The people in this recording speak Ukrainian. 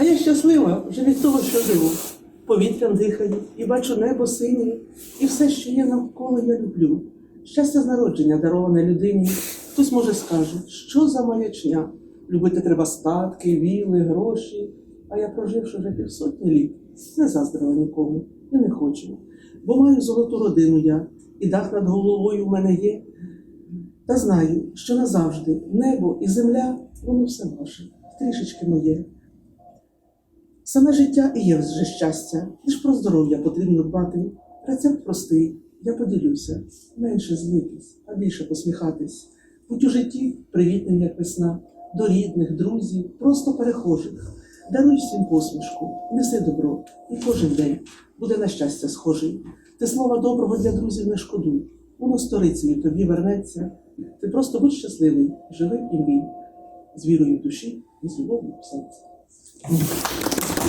А я щаслива вже від того, що живу. Повітрям дихаю і бачу небо синє, і все, що є навколо, я люблю. Щастя з народження дароване людині. Хтось може скаже, що за маячня? Любити треба статки, віли, гроші. А я, проживши вже півсотні літ, не заздрила нікому і не хочу. Бо маю золоту родину я, і дах над головою в мене є. Та знаю, що назавжди небо і земля воно все ваше, трішечки моє. Саме життя і є вже щастя, лиш про здоров'я потрібно дбати. Рецепт простий, я поділюся. Менше злитись, а більше посміхатись. Будь у житті привітним, як весна, до рідних, друзів, просто перехожих. Даруй всім посмішку, неси добро, і кожен день буде на щастя схожий. Ти слова доброго для друзів не шкодуй, воно сторицею тобі вернеться. Ти просто будь щасливий, живи і мрій, з вірою в душі і з любов'ю в серці. 嗯